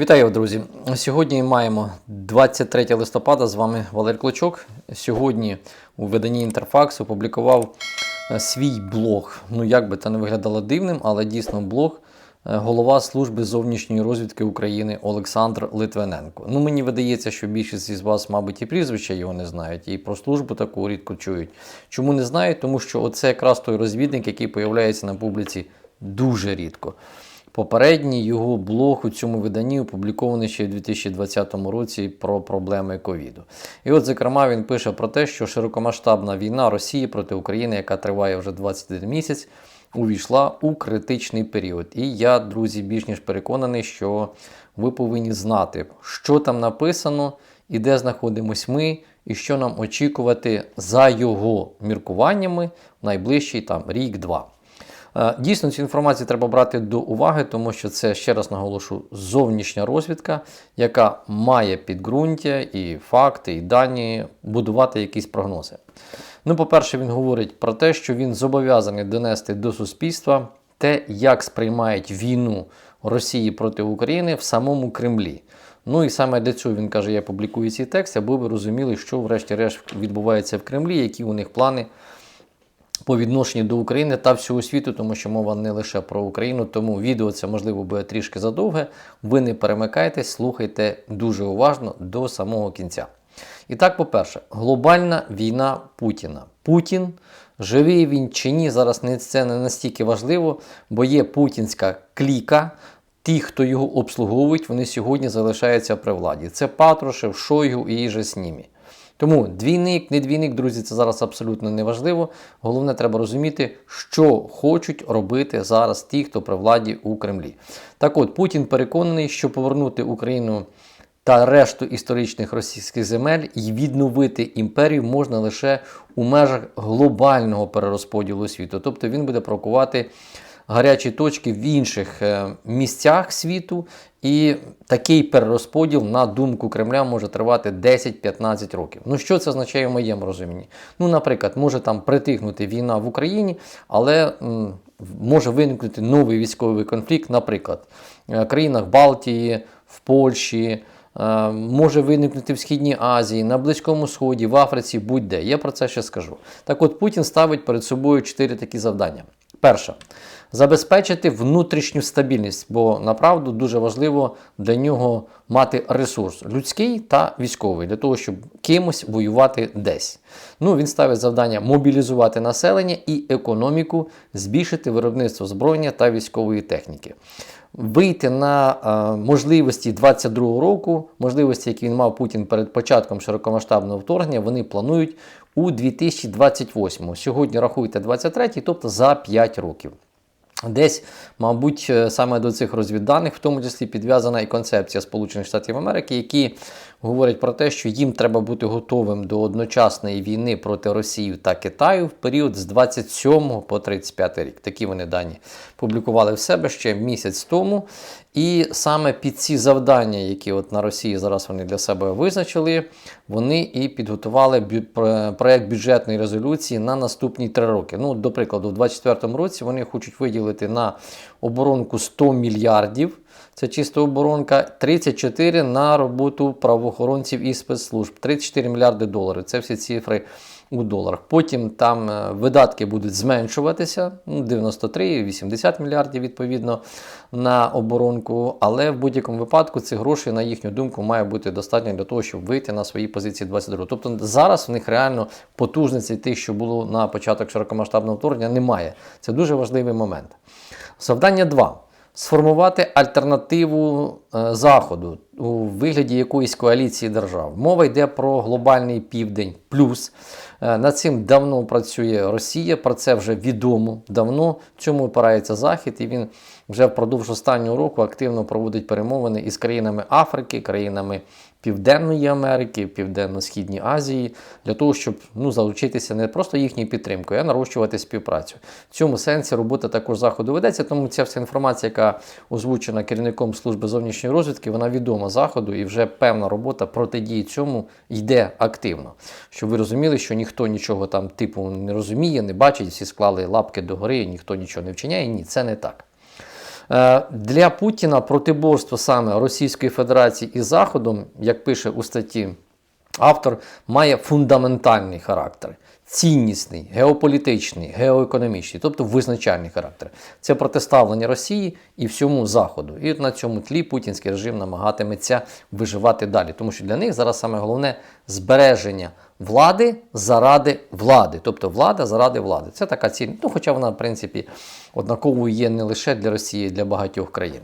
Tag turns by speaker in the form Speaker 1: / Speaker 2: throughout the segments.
Speaker 1: Вітаю, друзі! Сьогодні маємо 23 листопада. З вами Валерій Клочок. Сьогодні у виданні Інтерфакс опублікував е, свій блог. Ну, як би це не виглядало дивним, але дійсно блог е, голова служби зовнішньої розвідки України Олександр Литвиненко. Ну, мені видається, що більшість із вас, мабуть, і прізвища його не знають, і про службу таку рідко чують. Чому не знають? Тому що оце якраз той розвідник, який появляється на публіці дуже рідко. Попередній його блог у цьому виданні опублікований ще в 2020 році про проблеми ковіду. І от, зокрема, він пише про те, що широкомасштабна війна Росії проти України, яка триває вже 21 місяць, увійшла у критичний період. І я, друзі, більш ніж переконаний, що ви повинні знати, що там написано і де знаходимось ми, і що нам очікувати за його міркуваннями в найближчий там рік-два. Е, Дійсно, цю інформацію треба брати до уваги, тому що це, ще раз наголошу, зовнішня розвідка, яка має підґрунтя і факти, і дані будувати якісь прогнози. Ну, по-перше, він говорить про те, що він зобов'язаний донести до суспільства те, як сприймають війну Росії проти України в самому Кремлі. Ну і саме для цього він каже, я публікую ці тексти, аби ви розуміли, що врешті-решт відбувається в Кремлі, які у них плани по відношенню до України та всього світу, тому що мова не лише про Україну. Тому відео це можливо буде трішки задовге. Ви не перемикайтесь, слухайте дуже уважно до самого кінця. І так, по-перше, глобальна війна Путіна. Путін, живий він чи ні, зараз це не настільки важливо, бо є путінська кліка. Ті, хто його обслуговують, вони сьогодні залишаються при владі. Це Патрушев, Шойгу і же з ними. Тому двійник, не двійник, друзі, це зараз абсолютно не важливо. Головне, треба розуміти, що хочуть робити зараз ті, хто при владі у Кремлі. Так от, Путін переконаний, що повернути Україну та решту історичних російських земель і відновити імперію можна лише у межах глобального перерозподілу світу. Тобто він буде провокувати гарячі точки в інших е, місцях світу, і такий перерозподіл, на думку Кремля, може тривати 10-15 років. Ну що це означає в моєму розумінні? Ну, наприклад, може там притихнути війна в Україні, але м, може виникнути новий військовий конфлікт, наприклад, в країнах Балтії, в Польщі. е, Може виникнути в Східній Азії, на Близькому Сході, в Африці, будь-де. Я про це ще скажу. Так от Путін ставить перед собою чотири такі завдання. Перше забезпечити внутрішню стабільність, бо направду дуже важливо для нього мати ресурс людський та військовий, для того, щоб кимось воювати десь. Ну, Він ставить завдання мобілізувати населення і економіку, збільшити виробництво збройня та військової техніки. Вийти на е, можливості 22 року, можливості, які він мав Путін перед початком широкомасштабного вторгнення, вони планують у 2028. Сьогодні рахуйте 23-й, тобто за 5 років. Десь, мабуть, е, саме до цих розвідданих, в тому числі підв'язана і концепція Сполучених Штатів Америки, які говорять про те, що їм треба бути готовим до одночасної війни проти Росії та Китаю в період з 27 по 35 рік. Такі вони дані публікували в себе ще місяць тому. І саме під ці завдання, які от на Росії зараз вони для себе визначили, вони і підготували бю- про- проект бюджетної резолюції на наступні три роки. Ну, до прикладу, в 2024 році вони хочуть виділити на оборонку 100 мільярдів. Це чисто оборонка, 34 на роботу правоохоронців і спецслужб, 34 мільярди доларів. Це всі цифри у доларах. Потім там е, видатки будуть зменшуватися, ну, 93, 80 мільярдів відповідно на оборонку. Але в будь-якому випадку цих грошей, на їхню думку, має бути достатньо для того, щоб вийти на свої позиції 22. Тобто зараз в них реально потужності тих, що було на початок широкомасштабного вторгнення, немає. Це дуже важливий момент. Завдання 2 сформувати альтернативу е, Заходу у вигляді якоїсь коаліції держав. Мова йде про глобальний південь плюс. Е, Над цим давно працює Росія, про це вже відомо давно. Цьому опирається Захід, і він вже впродовж останнього року активно проводить перемовини із країнами Африки, країнами Південної Америки, Південно-Східній Азії, для того, щоб ну, залучитися не просто їхньою підтримкою, а нарощувати співпрацю. В цьому сенсі робота також заходу ведеться, тому ця вся інформація, яка озвучена керівником служби зовнішньої розвідки, вона відома заходу, і вже певна робота протидії цьому йде активно. Щоб ви розуміли, що ніхто нічого там типу не розуміє, не бачить, всі склали лапки догори, ніхто нічого не вчиняє. Ні, це не так. Е, Для Путіна протиборство саме Російської Федерації і Заходом, як пише у статті автор, має фундаментальний характер. Ціннісний, геополітичний, геоекономічний, тобто визначальний характер. Це протиставлення Росії і всьому Заходу. І на цьому тлі путінський режим намагатиметься виживати далі. Тому що для них зараз саме головне збереження влади заради влади. Тобто влада заради влади. Це така ціль. Ну, хоча вона, в принципі, однаковою є не лише для Росії, для багатьох країн.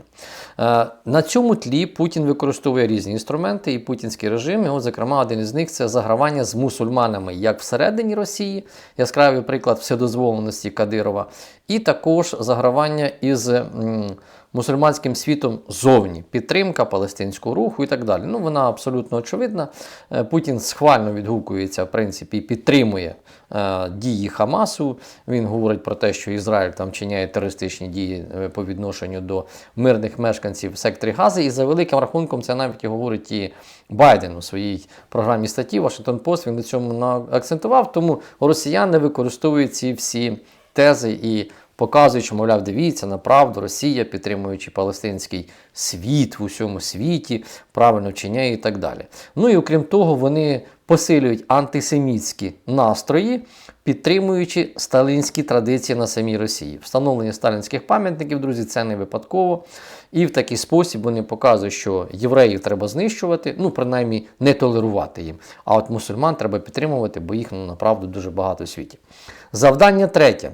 Speaker 1: Е, на цьому тлі Путін використовує різні інструменти, і путінський режим, його, зокрема, один із них це загравання з мусульманами як всередині Росії, яскравий приклад вседозволеності Кадирова, і також загравання із. м, Мусульманським світом зовні підтримка палестинського руху і так далі. Ну вона абсолютно очевидна. Е, Путін схвально відгукується, в принципі, підтримує е, дії Хамасу. Він говорить про те, що Ізраїль там чиняє терористичні дії е, по відношенню до мирних мешканців секторі Гази. І за великим рахунком це навіть і говорить і Байден у своїй програмі статті Вашингтон Пост. Він на цьому акцентував. Тому росіяни використовують ці всі тези і показують, що, мовляв, дивіться на правду, Росія, підтримуючи палестинський світ в усьому світі, правильно вчиняє і так далі. Ну і окрім того, вони посилюють антисемітські настрої, підтримуючи сталінські традиції на самій Росії. Встановлення сталінських пам'ятників, друзі, це не випадково. І в такий спосіб вони показують, що євреїв треба знищувати, ну принаймні не толерувати їм. А от мусульман треба підтримувати, бо їх ну, направду дуже багато в світі. Завдання третє.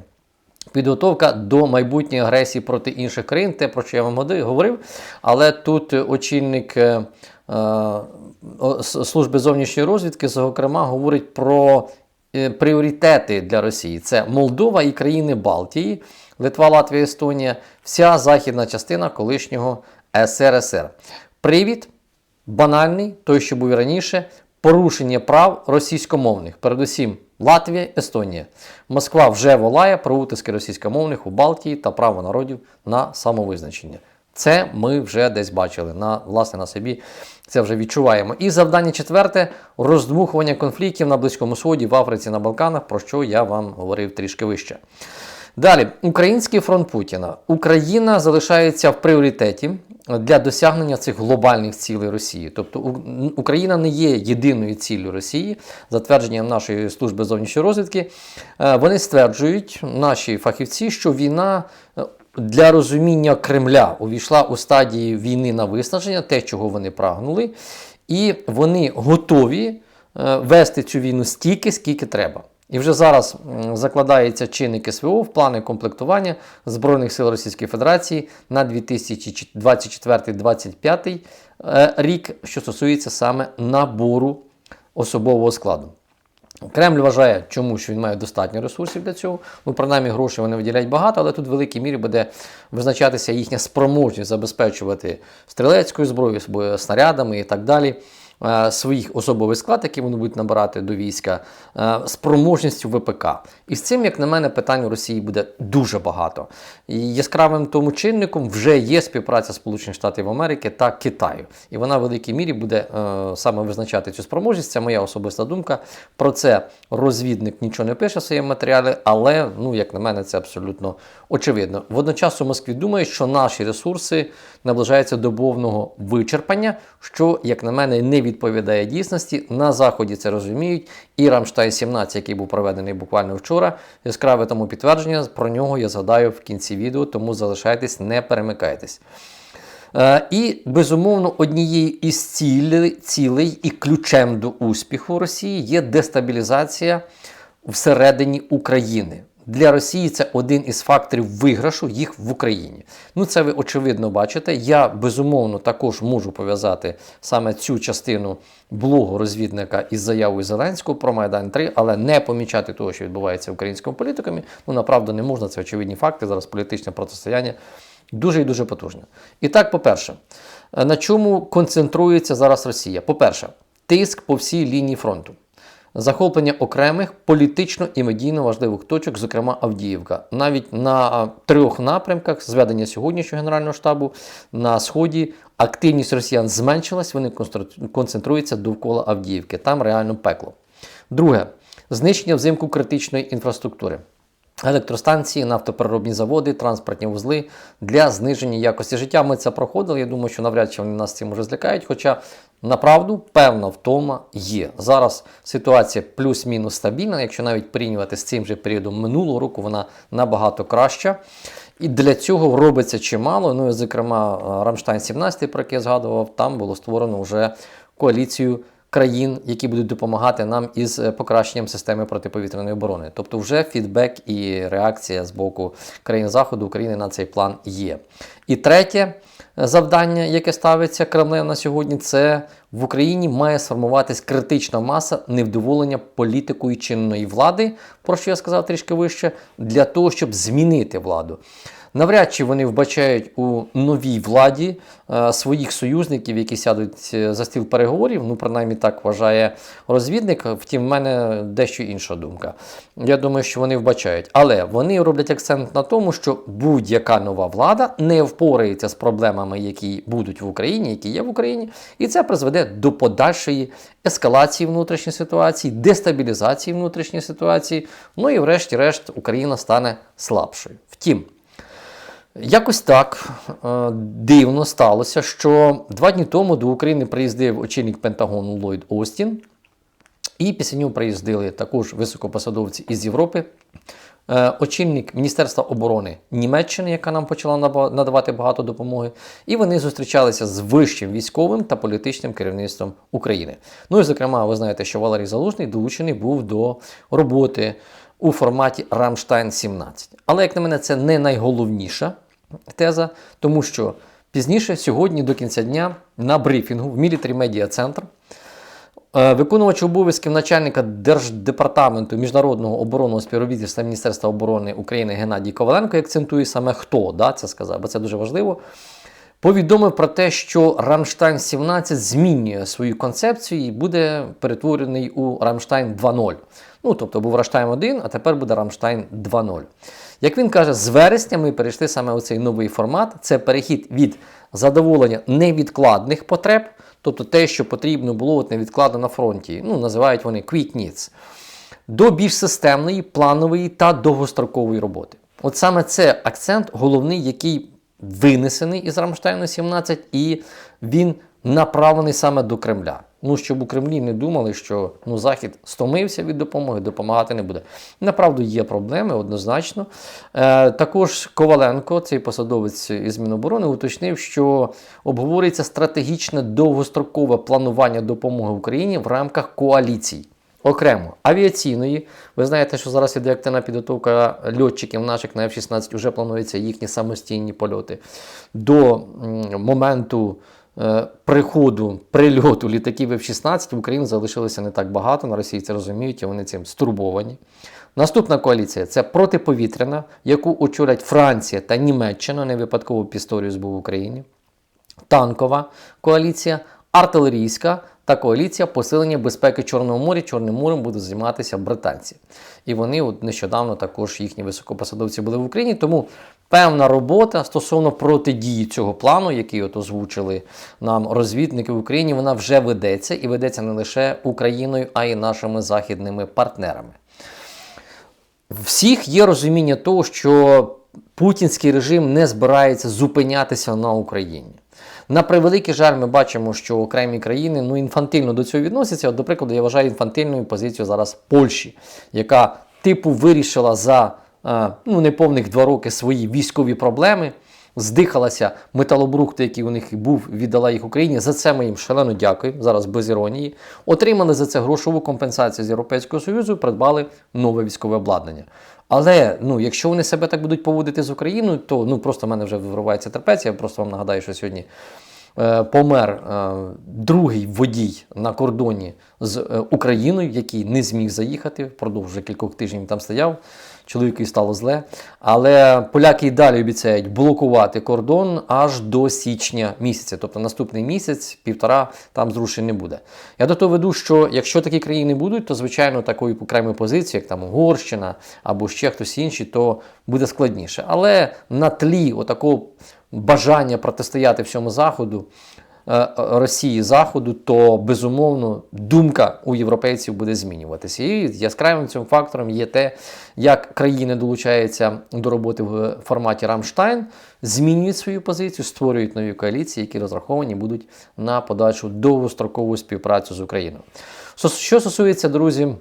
Speaker 1: Підготовка до майбутньої агресії проти інших країн, те, про що я вам говорив. Але тут очільник е, е, служби зовнішньої розвідки, зокрема, говорить про е, пріоритети для Росії: це Молдова і країни Балтії, Литва, Латвія, Естонія, вся західна частина колишнього СРСР. Привід банальний, той, що був раніше, порушення прав російськомовних, передусім Латвія, Естонія. Москва вже волає про утиски російськомовних у Балтії та право народів на самовизначення. Це ми вже десь бачили на власне на собі. Це вже відчуваємо. І завдання четверте роздмухування конфліктів на Близькому Сході, в Африці, на Балканах, про що я вам говорив трішки вище. Далі, Український фронт Путіна. Україна залишається в пріоритеті для досягнення цих глобальних цілей Росії. Тобто Україна не є єдиною ціллю Росії, за твердженням нашої служби зовнішньої розвідки. Е, Вони стверджують, наші фахівці, що війна е, для розуміння Кремля увійшла у стадії війни на виснаження, те, чого вони прагнули, і вони готові е, вести цю війну стільки, скільки треба. І вже зараз закладаються чинники СВО в плани комплектування Збройних сил Російської Федерації на 2024-2025 е, рік, що стосується саме набору особового складу. Кремль вважає, чому що він має достатньо ресурсів для цього. Ну, принаймні, грошей вони виділяють багато, але тут в великій мірі буде визначатися їхня спроможність забезпечувати стрілецькою зброєю, снарядами і так далі. Е, Своїх особовий склад, який вони будуть набирати до війська, е, спроможністю ВПК. І з цим, як на мене, питань у Росії буде дуже багато. І яскравим тому чинником вже є співпраця Сполучених Штатів Америки та Китаю. І вона в великій мірі буде е, саме визначати цю спроможність. Це моя особиста думка. Про це розвідник нічого не пише в своєму матеріалі, але, ну, як на мене, це абсолютно очевидно. Водночас у Москві думають, що наші ресурси наближаються до повного вичерпання, що, як на мене, не відповідає дійсності. На Заході це розуміють. І Рамштайн 17, який був проведений буквально вчора, яскраве тому підтвердження. Про нього я згадаю в кінці відео, тому залишайтесь, не перемикайтесь. Е, І, безумовно, однією із цілей, цілей і ключем до успіху Росії є дестабілізація всередині України. Для Росії це один із факторів виграшу їх в Україні. Ну, це ви очевидно бачите. Я безумовно також можу пов'язати саме цю частину блогу розвідника із заявою Зеленського про Майдан 3, але не помічати того, що відбувається українськими політиками. Ну, направду не можна. Це очевидні факти. Зараз політичне протистояння дуже і дуже потужне. І так, по-перше, на чому концентрується зараз Росія? По-перше, тиск по всій лінії фронту. Захоплення окремих політично і медійно важливих точок, зокрема Авдіївка. Навіть на трьох напрямках зведення сьогоднішнього Генерального штабу на сході активність росіян зменшилась, вони концентруються довкола Авдіївки. Там реально пекло. Друге знищення взимку критичної інфраструктури. Електростанції, нафтопереробні заводи, транспортні вузли для зниження якості життя. Ми це проходили. Я думаю, що навряд чи вони нас цим уже злякають. Хоча направду певна втома є. Зараз ситуація плюс-мінус стабільна. Якщо навіть порівнювати з цим же періодом минулого року, вона набагато краща. І для цього робиться чимало. Ну і зокрема, Рамштайн 17, про який я згадував, там було створено вже коаліцію країн, які будуть допомагати нам із е, покращенням системи протиповітряної оборони. Тобто, вже фідбек і реакція з боку країн Заходу України на цей план є. І третє е, завдання, яке ставиться Кремлем на сьогодні, це в Україні має сформуватись критична маса невдоволення політикою чинної влади, про що я сказав трішки вище, для того, щоб змінити владу. Навряд чи вони вбачають у новій владі е, своїх союзників, які сядуть е, за стіл переговорів. Ну, принаймні так вважає розвідник. Втім, в мене дещо інша думка. Я думаю, що вони вбачають. Але вони роблять акцент на тому, що будь-яка нова влада не впорається з проблемами, які будуть в Україні, які є в Україні, і це призведе до подальшої ескалації внутрішньої ситуації, дестабілізації внутрішньої ситуації. Ну і врешті-решт Україна стане слабшою. Втім. Якось так е, дивно сталося, що два дні тому до України приїздив очільник Пентагону Ллойд Остін, і після нього приїздили також високопосадовці із Європи. Е, очільник Міністерства оборони Німеччини, яка нам почала надавати багато допомоги, і вони зустрічалися з вищим військовим та політичним керівництвом України. Ну і зокрема, ви знаєте, що Валерій Залужний долучений був до роботи у форматі Рамштайн 17. Але, як на мене, це не найголовніша теза, тому що пізніше, сьогодні, до кінця дня, на брифінгу в Military Media Center е, виконувач обов'язків начальника Держдепартаменту міжнародного оборонного співробітництва Міністерства оборони України Геннадій Коваленко акцентує саме хто да, це сказав, бо це дуже важливо. Повідомив про те, що Рамштайн 17 змінює свою концепцію і буде перетворений у Рамштайн 2.0. Ну, тобто був Рамштайн 1, а тепер буде Рамштайн 2.0. Як він каже, з вересня ми перейшли саме у цей новий формат. Це перехід від задоволення невідкладних потреб, тобто те, що потрібно було от невідкладно на фронті. Ну, називають вони quick needs, до більш системної, планової та довгострокової роботи. От саме це акцент головний, який винесений із Рамштайну 17, і він направлений саме до Кремля. Ну, щоб у Кремлі не думали, що ну, Захід стомився від допомоги, допомагати не буде. Направду є проблеми, однозначно. Е, Також Коваленко, цей посадовець із Міноборони, уточнив, що обговорюється стратегічне довгострокове планування допомоги Україні в рамках коаліцій. Окремо авіаційної. Ви знаєте, що зараз іде активна підготовка льотчиків наших на F-16, вже плануються їхні самостійні польоти. До моменту приходу прильоту літаків F-16 в Україні залишилося не так багато. На Росії це розуміють, і вони цим стурбовані. Наступна коаліція це протиповітряна, яку очолять Франція та Німеччина, не випадково Пісторіус був в Україні. Танкова коаліція, артилерійська та коаліція посилення безпеки Чорного моря. Чорним морем будуть займатися британці. І вони от нещодавно також їхні високопосадовці були в Україні. Тому певна робота стосовно протидії цього плану, який от озвучили нам розвідники в Україні, вона вже ведеться і ведеться не лише Україною, а й нашими західними партнерами. Всіх є розуміння того, що путінський режим не збирається зупинятися на Україні. На превеликий жаль, ми бачимо, що окремі країни ну, інфантильно до цього відносяться. От, До прикладу, я вважаю інфантильною позицію зараз Польщі, яка типу вирішила за е, ну, неповних два роки свої військові проблеми. Здихалася металобрухту, який у них був, віддала їх Україні. За це ми їм шалено дякуємо, зараз без іронії. Отримали за це грошову компенсацію з Європейського Союзу, придбали нове військове обладнання. Але ну, якщо вони себе так будуть поводити з Україною, то ну просто в мене вже виривається терпець. Я просто вам нагадаю, що сьогодні е, помер е, другий водій на кордоні з е, Україною, який не зміг заїхати впродовж кількох тижнів там стояв чоловікові стало зле. Але поляки і далі обіцяють блокувати кордон аж до січня місяця. Тобто наступний місяць, півтора, там зрушень не буде. Я до того веду, що якщо такі країни будуть, то звичайно такої окремої позиції, як там Угорщина або ще хтось інший, то буде складніше. Але на тлі отакого бажання протистояти всьому заходу. Е, Росії Заходу, то безумовно думка у європейців буде змінюватися. І яскравим цим фактором є те, як країни долучаються до роботи в форматі Рамштайн, змінюють свою позицію, створюють нові коаліції, які розраховані будуть на подальшу довгострокову співпрацю з Україною. Що стосується, друзі,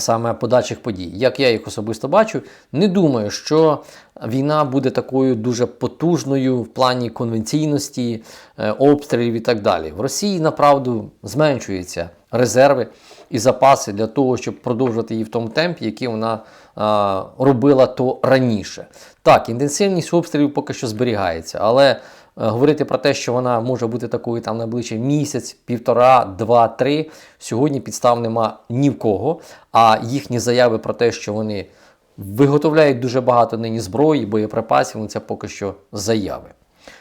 Speaker 1: саме подальших подій. Як я їх особисто бачу, не думаю, що війна буде такою дуже потужною в плані конвенційності, е, обстрілів і так далі. В Росії направду зменшуються резерви і запаси для того, щоб продовжувати її в тому темпі, який вона а, робила то раніше. Так, інтенсивність обстрілів поки що зберігається, але е, говорити про те, що вона може бути такою там найближчий місяць, півтора, два, три. Сьогодні підстав нема ні в кого. А їхні заяви про те, що вони виготовляють дуже багато нині зброї, боєприпасів, ну це поки що заяви.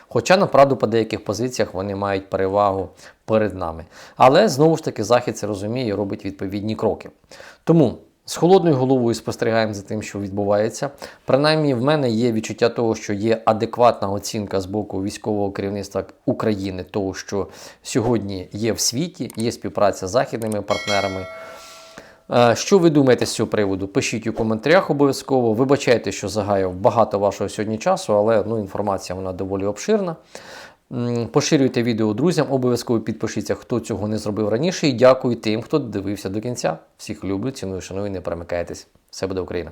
Speaker 1: Хоча, направду, по деяких позиціях вони мають перевагу перед нами. Але знову ж таки Захід це розуміє і робить відповідні кроки. Тому з холодною головою спостерігаємо за тим, що відбувається. Принаймні, в мене є відчуття того, що є адекватна оцінка з боку військового керівництва України, того, що сьогодні є в світі, є співпраця з західними партнерами. Е, Що ви думаєте з цього приводу? Пишіть у коментарях обов'язково. Вибачайте, що загаяв багато вашого сьогодні часу, але ну, інформація вона доволі обширна. Поширюйте відео друзям, обов'язково підпишіться, хто цього не зробив раніше. І дякую тим, хто дивився до кінця. Всіх люблю, ціную, шаную, не перемикайтесь. Все буде Україна!